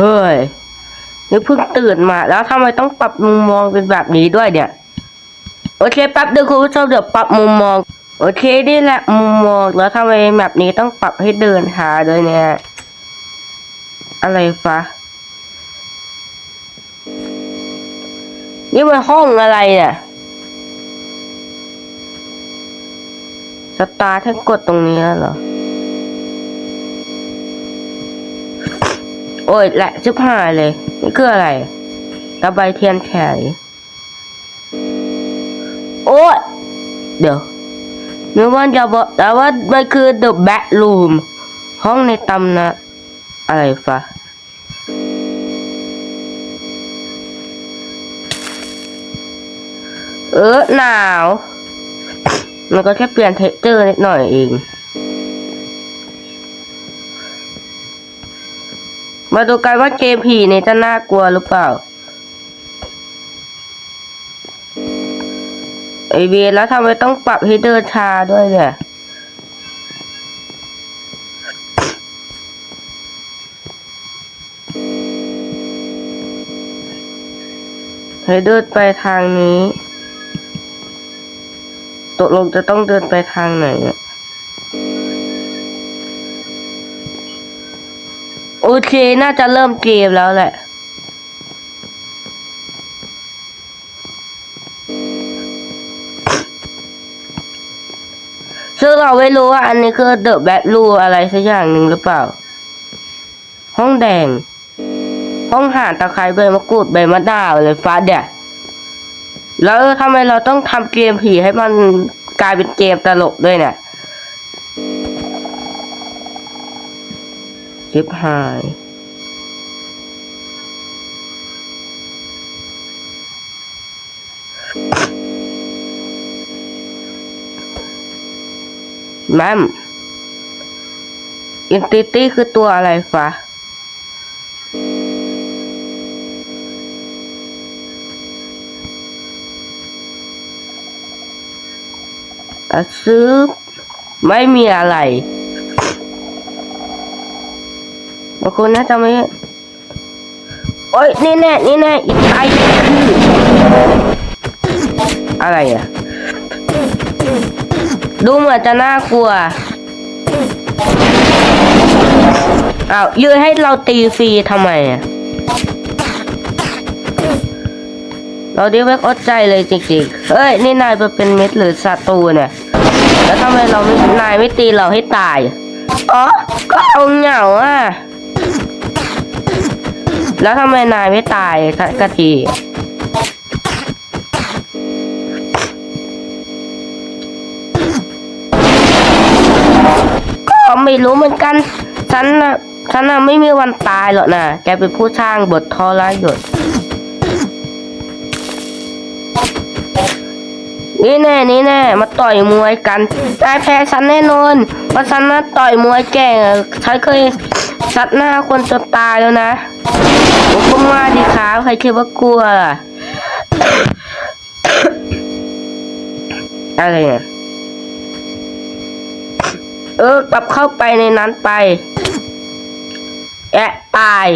เฮ้ยนี่เพิ่งตื่นมา แล้วทำไมต้องปรับมุมมองเป็นแบบนี้ด้วยเนี่ย โอเคแป๊บเดียวคุณผู้ชมเดี๋ยวปรับมุมมอง โอเคนี่แหละมุมมองแล้วทำไมแบบนี้ต้องปรับให้เดินช้าด้วยเนี่ย อะไรฟะนี่มันห้องอะไรเนี่ยสตาร์ท่านกดตรงนี้แล้วเหรอ โอ้ยแหละชิบหายเลย นี่คืออะไรตะไบเทียนแขนโอ้ยเดี๋ยวนึกว่าจะบอกแต่ว่ามันคือ the bedroom ห้องในตำนะอะไรฟะเออหนาว มันก็แค่เปลี่ยนเทคเจอร์นิดหน่อยเอง มาดูกันว่าเกมผีนี่จะน่ากลัวหรือเปล่าไอเบียแล้วทำไมต้องปรับให้เดินชาด้วยเนี่ยให้เดินไปทางนี้ ตกลงจะต้องเดินไปทางไหนอะ โอเค น่าจะเริ่มเกมแล้วแหละ ซึ่งเราไม่รู้ว่าอันนี้คือเดอะแบทรูอะไรสักอย่างหนึ่งหรือเปล่า ห้องแดง ห้องห่านตะไคร้ใบมะกรูดใบมะนาวเลยฟ้าเดียแล้วทำไมเราต้องทำเกมผีให้มันกลายเป็นเกมตลกด้วยเนี่ย ชิบหายแมมอินติตี้คือตัวอะไรฟะอะซื้อไม่มีอะไร บางคนน่าจะไม่โอ้ยนี่แน่นี่แน่อีกไอ้อะไรอะ ดูเหมือนจะน่ากลัวอ้าวยืนให้เราตีฟรีทำไมอะเราดิไม่เข้าใจเลยจริงๆเฮ้ย นี่นายไปเป็นเม็ดหรือศัตรูเนี่ยแล้วทำไมเราไม่นายไม่ตีเราให้ตาย อ๋อ ก็เอาเหงาอะ แล้วทำไมนายไม่ตายสักทีก็ไม่รู้เหมือนกัน ฉันน่ะฉันน่ะไม่มีวันตายหรอกนะแกเป็นผู้สร้างบททรยศนี่แน่นี่แน่ มาต่อยมวยกันนายแพ้ฉันแน่นอนเพราะฉันน่ะต่อยมวยเก่ฉันเคย ซัดหน้าคนจนตายแล้วนะผมก็มาดีครับใครคิดว่ากลัวล่ะอะไรเนี่ยเออกลับเข้าไปในนั้นไป แอะตาย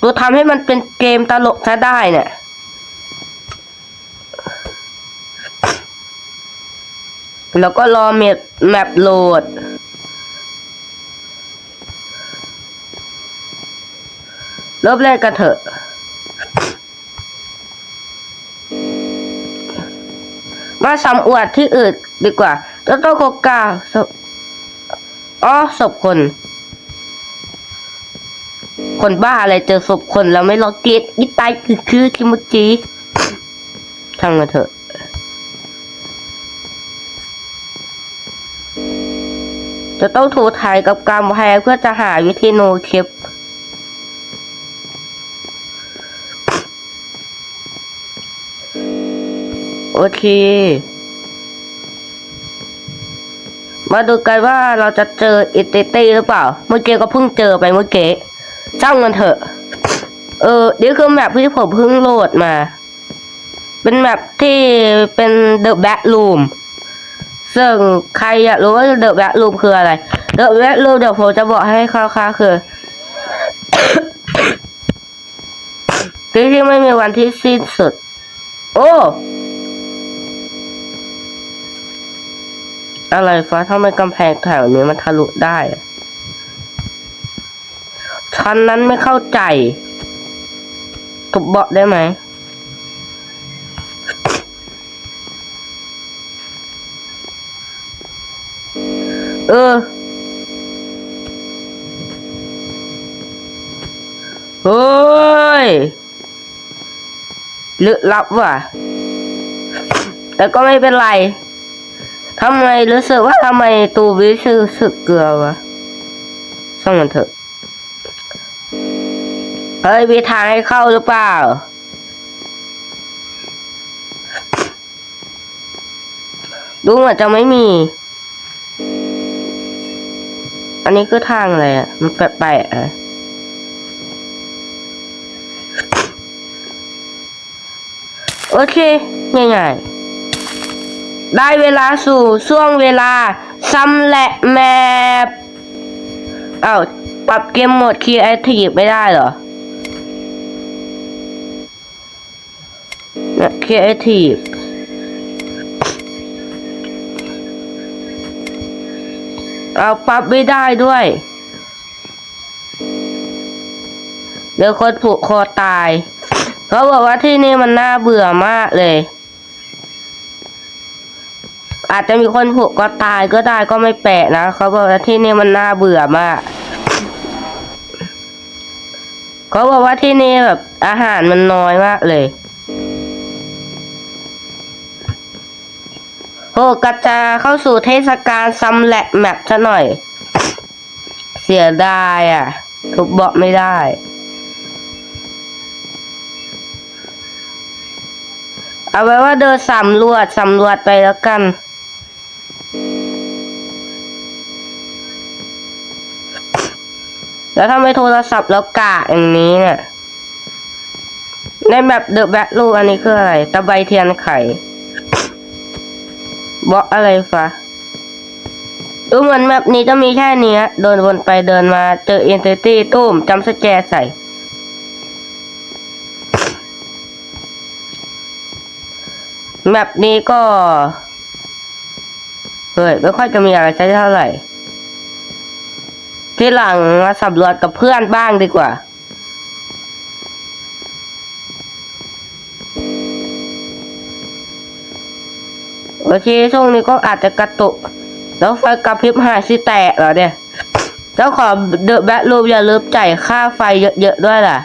ดูทำให้มันเป็นเกมตลกซะได้เนี่ยแล้วก็รอเมปแมปโหลด เริ่มแรกกันเถอะ มาสำรวจที่อื่นดีกว่าแล้วต้องกกาศพอ๋อศพคน คนบ้าอะไรเจอศพคนแล้วไม่รอเกตอีตายคือคือคิมุจิทางมาเถอะจะต้องถูถ่ายกับกำแพงเพื่อจะหาวิธีโนคลิป โอเค มาดูกันว่าเราจะเจออิตตี้หรือเปล่า เมื่อกี้ก็เพิ่งเจอไปเมื่อกี้จ้างเงินเถอะ เออนี่คือแมปที่ผมเพิ่งโหลดมา เป็นแมปที่เป็น The Backroom ซึ่งใครอยากรู้ว่า The Backroom คืออะไร The Backroom เดี๋ยวผมจะบอกให้คร่าวๆคือที่ที่ไม่มีวันที่สิ้นสุด โอ้ อะไรฟ้าทำไมกำแพงแถวนี้มันทะลุได้อะฉันนั้นไม่เข้าใจทุบเบาะได้ไหม เออ เฮ้ยลึกลับว่ะ แต่ก็ไม่เป็นไร ทำไมรู้สึกว่าทำไมตูวิชื่อสึกเกลือวะช่งมันเถอะ เฮ้ยมีทางให้เข้าหรือเปล่า ดูเหมือนจะไม่มี อันนี้คือทางอะไรอะ มันแปลกๆอะโอเคง่ายๆ ได้เวลาสู่ช่วงเวลาซ้ำแหละแมปเอ้าปรับเกมโหมดคีย์แอคทีฟไม่ได้เหรอเนี่ยคีย์แอคทีฟเอาปรับไม่ได้ด้วย เดี๋ยวคนผูกคอตาย เขาบอกว่าที่นี่มันน่าเบื่อมากเลย อาจจะมีคนผูกก็ตายก็ได้ก็ไม่แปลกนะเขาบอกว่าที่นี่มันน่าเบื่อมากเขาบอกว่าที่นี่แบบอาหารมันน้อยมากเลยโหกระจาเข้าสู่เทศกาลซัมแลตแมปซะหน่อย เสียดายอะ ทุบเบาะไม่ได้เอาไว้ว่าเดินสำรวจสำรวจไปแล้วกัน แล้วถ้าไม่โทรศัพท์แล้วกะอย่างนี้เนี่ยในแบบเดอะแบ็คลูอันนี้คืออะไร ตะไบเทียนไข่บอกอะไรฟะดูเหมือนแบบนี้จะมีแค่เนี้ยเดินวนไปเดินมาเจอเอนเตอร์ตี้ตุ้มจำสแกใส่แบบนี้ก็ เฮ้ย ไม่ค่อยจะมีอะไรใช้เท่าไหร่ ที่หลังมาสำรวจกับเพื่อนบ้างดีกว่า โอเคช่วงนี้ก็อาจจะกระตุก แล้วไฟกระพริบหายสิแตกเหรอเนี่ยเจ้าของเดอะแบทรูมอย่าลืมจ่ายค่าไฟเยอะๆด้วยล่ะ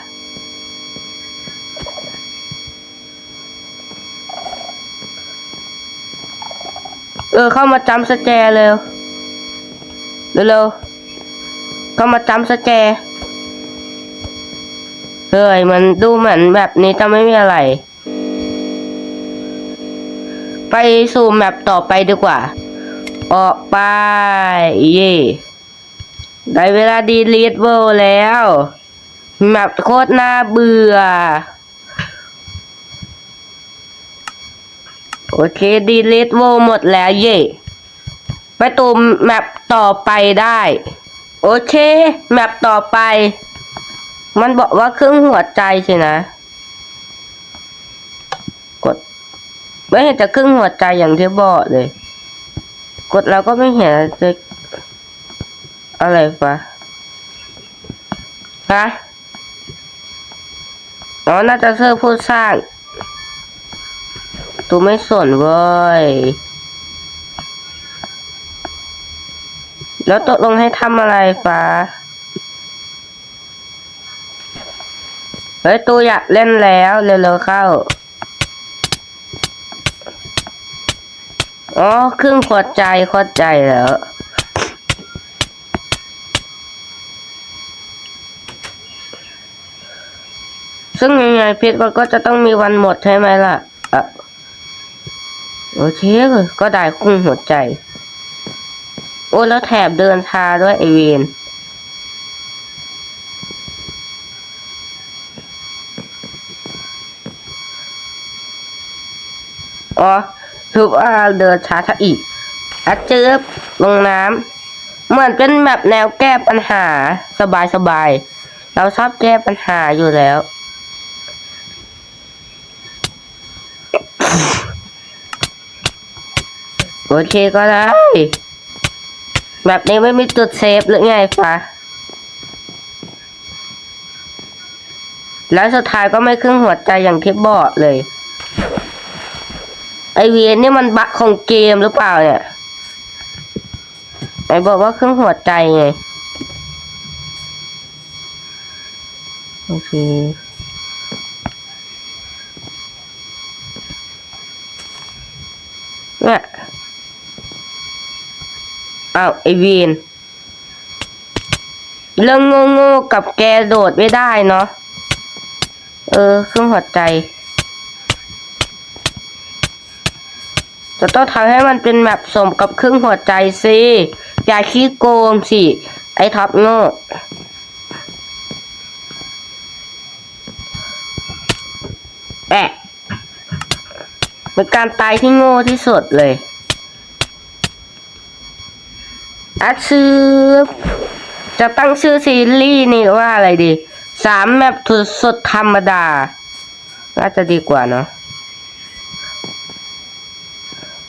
เออเข้ามาจำสแกร์เร็วเร็ว ๆเข้ามาจำสแกเฮ้ยมันดูเหมือนแบบนี้จะไม่มีอะไร ไปสู่แมปต่อไปดีกว่า ออกไป เย่ได้เวลาดีลีทเวลด์แล้วแมปโคตรน่าเบื่อ โอเคดีลิทโวหมดแล้วเย่ไปตูมแมปต่อไปได้ โอเค แมปต่อไป มันบอกว่าครึ่งหัวใจสินะ กด ไม่เห็นจะครึ่งหัวใจอย่างที่บอกเลย กดแล้วก็ไม่เห็นจะอะไรฟะฮะอ๋อน่าจะเสื้อผู้สร้าง ตูไม่สนเว้ย แล้วตกลงให้ทำอะไรฟ้า เฮ้ยตูอยากเล่นแล้วเร็วๆเข้า อ๋อครึ่งขวดใจขวดใจแล้วซึ่งยังไงเพชรมันก็จะต้องมีวันหมดใช่ไหมล่ะอะโอเคเลยก็ได้ครึ่งหัวใจ โอ้แล้วแถบเดินทาด้วยไอเวนอ๋อทุบอาเดินช้าซะอีกอัดเจืบลงน้ำเหมือนเป็นแบบแนวแก้ปัญหาสบายสบาย เราชอบแก้ปัญหาอยู่แล้ว โอเคก็ได้ แบบนี้ไม่มีจุดเซฟหรือไงฟ้าแล้วสุดท้ายก็ไม่ครึ่งหัวใจอย่างที่บอกเลย ไอเวียนนี่มันบั๊กของเกมหรือเปล่าเนี่ย ไอบอกว่าครึ่งหัวใจไง โอเคเนี่ย อ้าวไอเวีนเรื่องโง่ๆกับแกโดดไม่ได้เนาะ เออเครึ่องหัวใจ จะต้องทำให้มันเป็นแมปสมกับเครึ่องหัวใจสิ อย่าขี้โกงสิ ไอ้ท็อปโง่แอะเป็นการตายที่โง่ที่สุดเลย อาชื่อจะตั้งชื่อซีรีส์นี่ว่าอะไรดี สามแมปทุดสุดธรรมดา น่าจะดีกว่าเนาะ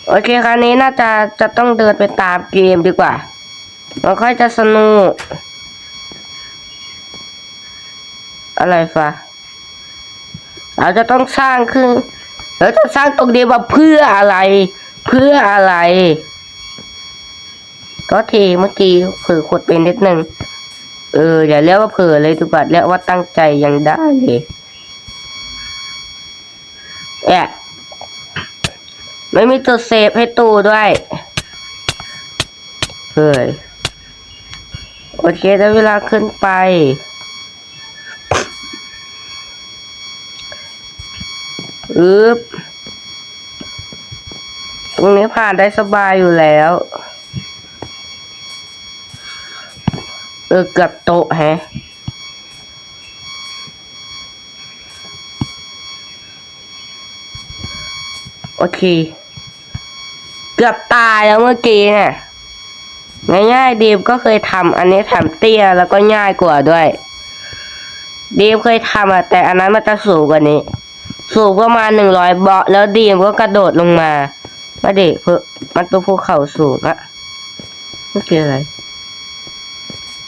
โอเคคราวนี้น่าจะจะต้องเดินไปตามเกมดีกว่ามันค่อยจะสนุก อะไรฟะเราจะต้องสร้างขึ้นเราจะสร้างตรงนี้มาเพื่ออะไร เพื่ออะไร ก็ทีเมื่อกี้เผลอขดไปนิดนึง เอออย่าเรียกว่าเผลอเลยดีกว่าเรียกว่าตั้งใจยังได้เลยแอะไม่มีตัวเซฟให้ตู้ด้วยเฮ้ยโอเคได้เวลาขึ้นไป อึบตรงนี้ผ่านได้สบายอยู่แล้ว เออเกือบโตะแฮะโอเค เกือบตายแล้วเมื่อกี้เนี่ยง่ายๆดีมก็เคยทำอันนี้ทำเตี้ยแล้วก็ง่ายกว่าด้วยดีมเคยทำอะแต่อันนั้นมันจะสูงกว่านี้ สูงประมาณหนึ่งร้อยเบาะแล้วดีมก็กระโดดลงมามาด็กเพื่อมันเป็นภูเขาสูงอะนี่คืออะไร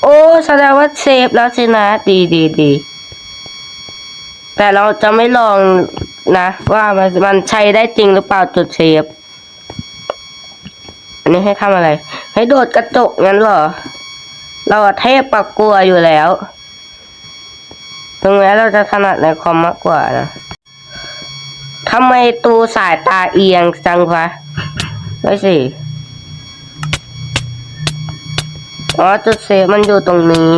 โอ้แสดงว่าเซฟแล้วสินะ ดีดีดีแต่เราจะไม่ลองนะ ว่ามันมันใช้ได้จริงหรือเปล่าจุดเซฟอันนี้ให้ทำอะไร ให้โดดกระจกงั้นเหรอ เราเทพปากกลัวอยู่แล้วถึงแม้เราจะถนัดในคอมมากกว่านะทำไมตูสายตาเอียงจังวะไม่สิ อ๋อจุดเซฟมันอยู่ตรงนี้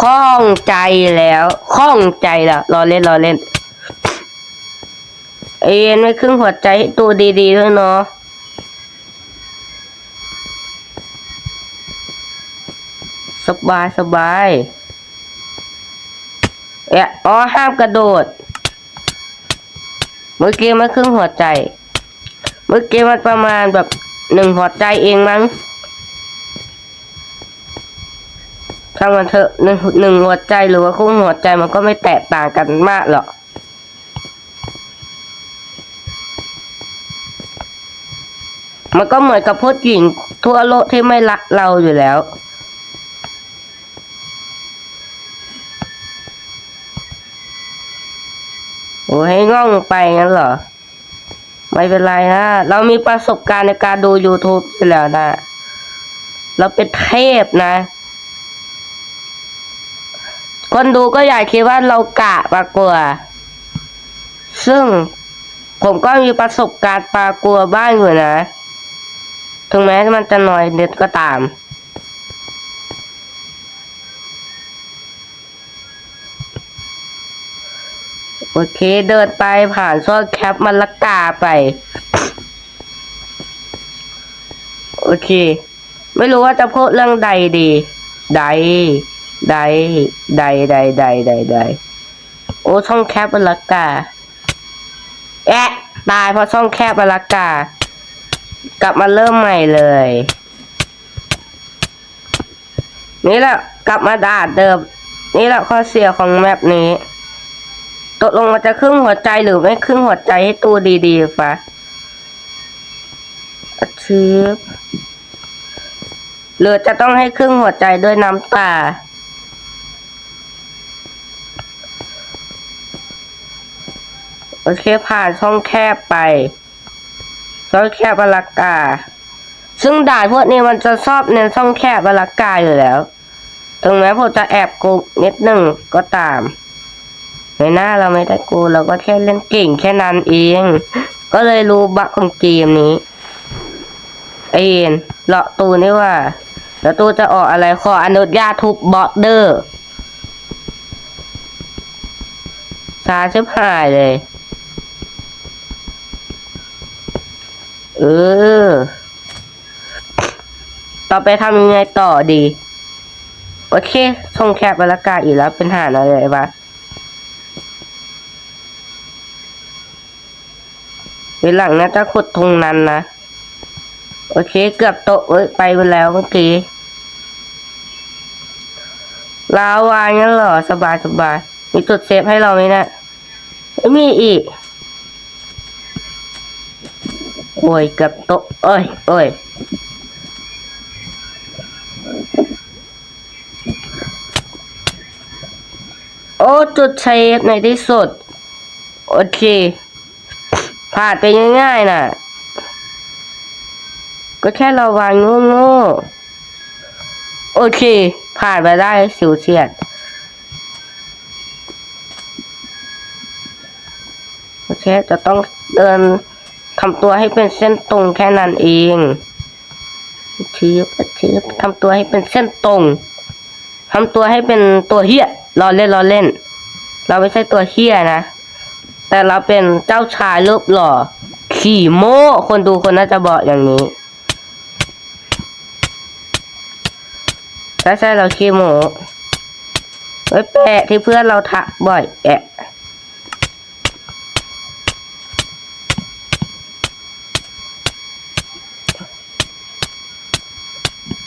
ข้องใจแล้วข้องใจแล้วรอเล่นรอเล่น เอ็นไม่ครึ่งหัวใจตัวดีๆด้วยเนาะสบายสบายเอะอ๋อห้ามกระโดด เมื่อกี้มันครึ่งหัวใจ เมื่อกี้มันประมาณแบบหนึ่งหัวใจเองมั้ง ช่างมันเถอะหนึ่งหนึ่งหัวใจหรือว่าครึ่หัวใจมันก็ไม่แตกต่างกันมากหรอกมันก็เหมือนกับผู้หญิงทั่วโลกที่ไม่รักเราอยู่แล้ว โอ้ให้ง่องไปงั้นเหรอ ไม่เป็นไรนะ เรามีประสบการณ์ในการดู YouTube อยู่แล้วนะ เราเป็นเทพนะ คนดูก็อยากคิดว่าเรากะปลากลัว ซึ่งผมก็มีประสบการณ์ปลากลัวบ้างอยู่นะ ถึงแม้มันจะน้อยนิดก็ตามโอเคเดินไปผ่านซ่อนแคปมันละกาไป โอเค ไม่รู้ว่าจะพูดเรื่องใดดี ใด ใดใดใดใดใดใดโอ้ช่องแคบมันละกาแอะตายเพราะช่องแคบมันละกากลับมาเริ่มใหม่เลย นี่แหละกลับมาด่านเดิม นี่แหละข้อเสียของแมปนี้ตกลงมันจะครึ่งหัวใจหรือไม่ครึ่งหัวใจให้ตัวดีๆฟะชืบหรือจะต้องให้ครึ่งหัวใจด้วยน้ำตา โอเคผ่านช่องแคบไปช่องแคบอลากา ซึ่งด่านพวกนี้มันจะชอบเน้นช่องแคบอลากาอยู่แล้ว ถึงแม้ผมจะแอบโกงนิดหนึ่งก็ตามในหน้าเราไม่ได้โกงเราก็แค่เล่นเก่งแค่นั้นเอง ก็เลยรู้บักของเกมนี้เอ็นเลาะตูนี่ว่า แล้วตูจะออกอะไรขออนุญาตทุบบอสเดอร์ซาชิบหายเลย เออ ต่อไปทำยังไงต่อดี โอเคส่งแคบบรรากาศอีกแล้วเป็นหานอะไรบ้างเวลาหลังนะจะขุดตรงนั้นนะ โอเค เกือบโตเอ้ยไปไปแล้วเมื่อกี้ลาวางั้นเหรอ สบายสบายมีจุดเซฟให้เราไหมนะี่ยไม่มีอีก โอ้ยเกือบโตเอ้ยเอ้ยโอ้จุดเซฟในที่สุด โอเคผ่านไปง่ายๆน่ะ ก็แค่เราวางโง่ๆโอเค ผ่านไปได้สิวเฉียดโอเคจะต้องเดิน ทำตัวให้เป็นเส้นตรงแค่นั้นเองชืบชืบทำตัวให้เป็นเส้นตรงทำตัวให้เป็นตัวเฮียรอเล่นรอเล่น เราไม่ใช่ตัวเฮียนะ แต่เราเป็นเจ้าชายรูปหล่อ ขี่โม้คนดูคนน่าจะบอกอย่างนี้ถ้าใช่เราขี้โม้ไว้แปะที่เพื่อนเราทักบ่อยแอะ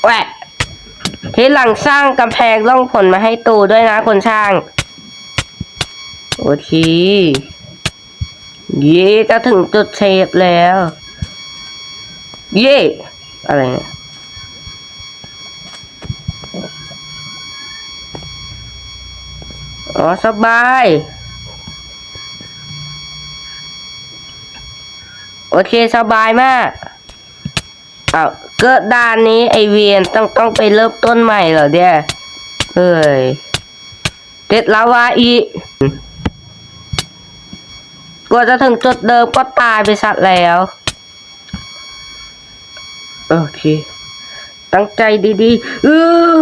แหวะที่หลังสร้างกำแพงร่องผลมาให้ตูด้วยนะคนช่าง โอเคเย่จะถึงจุดเชฟแล้ว เย่อะไรเนี่ยอ๋อสบาย โอเค สบายมากอ้าว กิดด้านนี้ไอเวียนต้องต้องไปเริ่มต้นใหม่เหรอเดียเฮ้ยเด็ดลาวว่าอีกกว่าจะถึงจุดเดิมก็ตายไปสัตว์แล้ว โอเค ตั้งใจดีๆอือ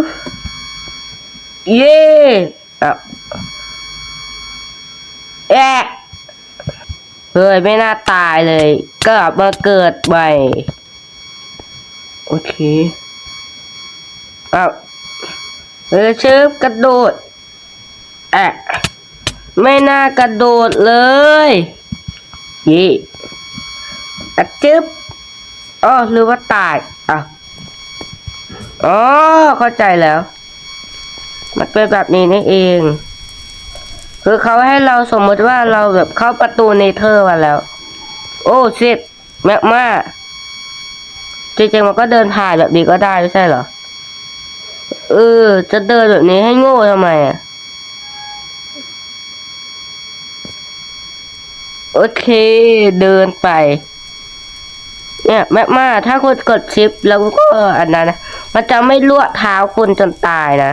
เย่อะแอะเฮ้ย ไม่น่าตายเลยกลับมาเกิดใหม่ โอเคอ้าวเออเชิบกระโดดแอะไม่น่ากระโดดเลยยี่อะจึ๊บอ๋อหรือว่าตายอะอ๋อเข้าใจแล้ว มันเป็นแบบนี้นี่เอง คือเขาให้เราสมมติว่าเราแบบเข้าประตูเนเธอร์มาแล้ว โอ้ชิดแมกมา จริงๆมันก็เดินผ่านแบบนี้ก็ได้ไม่ใช่เหรอ เออ จะเดินแบบนี้ให้โง่ทำไมอะ โอเค เดินไป เนี่ยแมกมาถ้าคุณกดชิปแล้วก็อันนั้นนะ มันจะไม่ลวกเท้าคุณจนตายนะ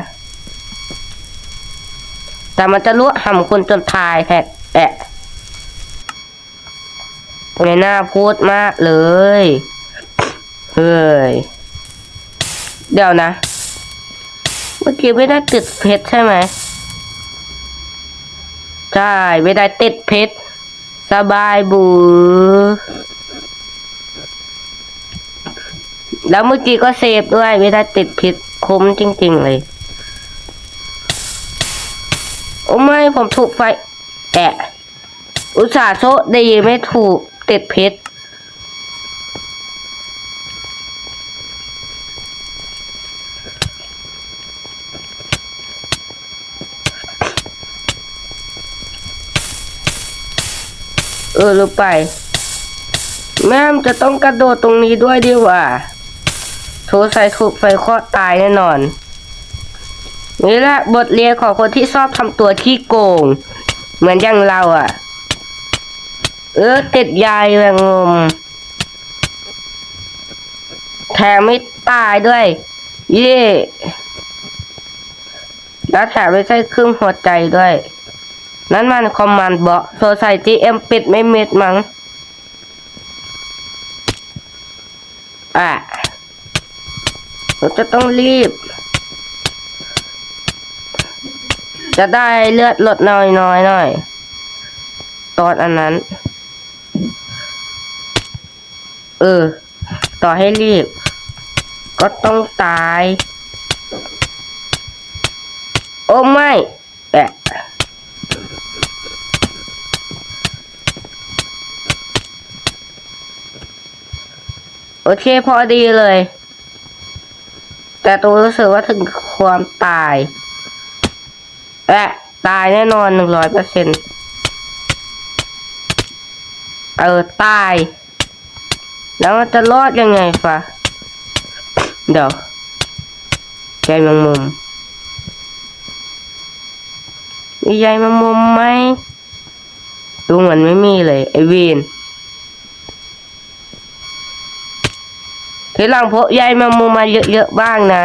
แต่มันจะลวกห่ำคุณจนตายแทะแอะไม่น่าพูดมากเลย เฮ้ย เดี๋ยวนะ เมื่อกี้ไม่ได้ติดเพชรใช่ไหม ใช่ ไม่ได้ติดเพชร สบายบูแล้วเมื่อกี้ก็เซฟด้วย ไม่ได้ติดผิดคุ้มจริง ๆ เลย โอ้ไม่ผมถูกไฟแอะ อุตส่าห์โชคดีไม่ถูกติดเพช ออรู้ไป แม่มจะต้องกระโดดตรงนี้ด้วยดีกว่าโทใส่ถูกไฟคลอตายแน่นอน นี่แหละบทเรียนของคนที่ชอบทำตัวขี้โกง เหมือนอย่างเราอะ เออติดยายแมงมุมแถมไม่ตายด้วย เย่แล้วแถมไม่ใช่ครึ่งหัวใจด้วย นั่นมันคอมมานด์บอกโซไซตี้เอ็มปิดไม่เม็ดมั้งอะเราจะต้องรีบ จะได้เลือดลดน้อยน้อยหน่อย ตอนอันนั้น เออ ต่อให้รีบ ก็ต้องตาย โอ้ไม่แอะ โอเคพอดีเลย แต่ตัวรู้สึกว่าถึงความตายแอะตายแน่นอนหนึ่งร้อยเปอร์เซ็นต์เออตาย แล้วมันจะรอดยังไงฟะเดี๋ยวใจแมงมุมมีใยแมงมุมไหมดูเหมือนไม่มีเลยไอวีน ทีหลังพกใยแมงมุมมาเยอะๆบ้างนะ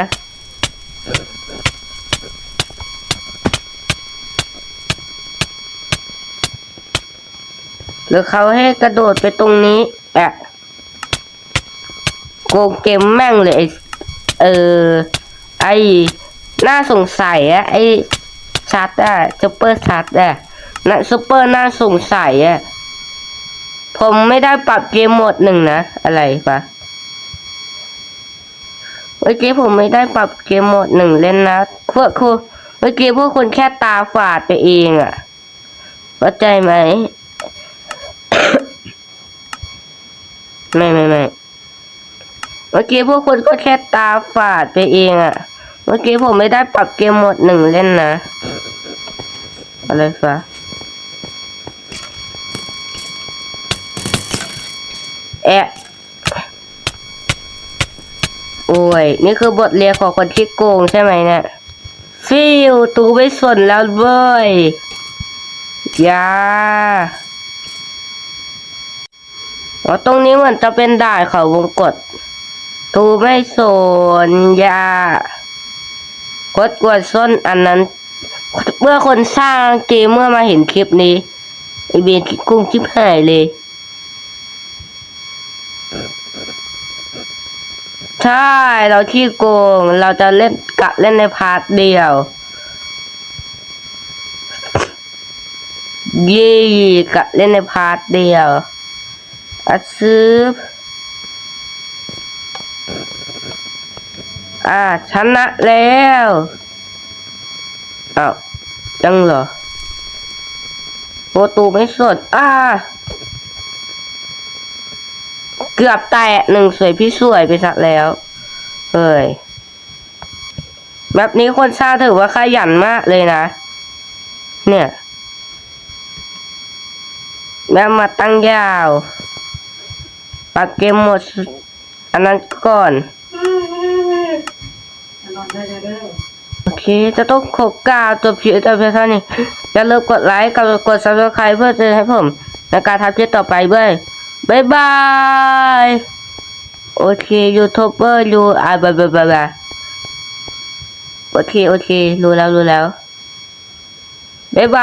หรือเขาให้กระโดดไปตรงนี้แอะโกงเกมแม่งเลยไอเออ ไอน่าสงสัยอะไอชัดอะซูเปอร์ชัดอะนะซูเปอร์น่าสงสัยอะผมไม่ได้ปรับเกมโหมดหนึ่งนะ อะไรปะ มื่อกี้ผมไม่ได้ปรับเกมโหมดหนึ่งเล่นนะเพวกคุณเมื่อกี้พวกคุณแค่ตาฝาดไปเองอะเข้าใจไหมไม่ไม่ไม่เมื่อกี้พวกคุณก็แค่ตาฝาดไปเองอะเมื่อกี้ผมไม่ได้ปรับเกมโหมดหนึ่งเล่นนะอะไรฟะแอะ โอ้ย นี่คือบทเรียนของคนที่โกงใช่ไหมเนี่ยฟิวตูไม่สนแล้วเว้ยยาอ๋อตรงนี้เหมือนจะเป็นด่านเขาวงกฏตูไม่สนยากดกวดส้นอันนั้น เมื่อคนสร้างเกมเมื่อมาเห็นคลิปนี้ไอเบนกุ้งชิบหายเลย ใช่เราขี้โกงเราจะเล่นกะเล่นในพาร์ทเดียวเย่กะเล่นในพาร์ทเดียวอัดซื้ออ่าชนะแล้วอ้าวจังเหรอโปรตูไม่สดอ่า เกือบแตะหนึ่งสวยพี่สวยไปสักแล้วเฮ้ย แบบนี้คนสร้าถือว่าขยันมากเลยนะ เนี่ยแล้วมาตั้งยาวปักเกมหมด อันนั้นก่อน โอเค จะต้องขอกาวจบคลิปแต่เพียงเท่านี้อย่าลืมกดไลค์กับกด subscribe เพื่อจะให้ผมในการทำคลิปต่อไปด้วย บายบายโอเคยูทูบเบอร์ยูอ่าบายบายบายบายโอเคโอเครู้แล้วรู้แล้วบายบาย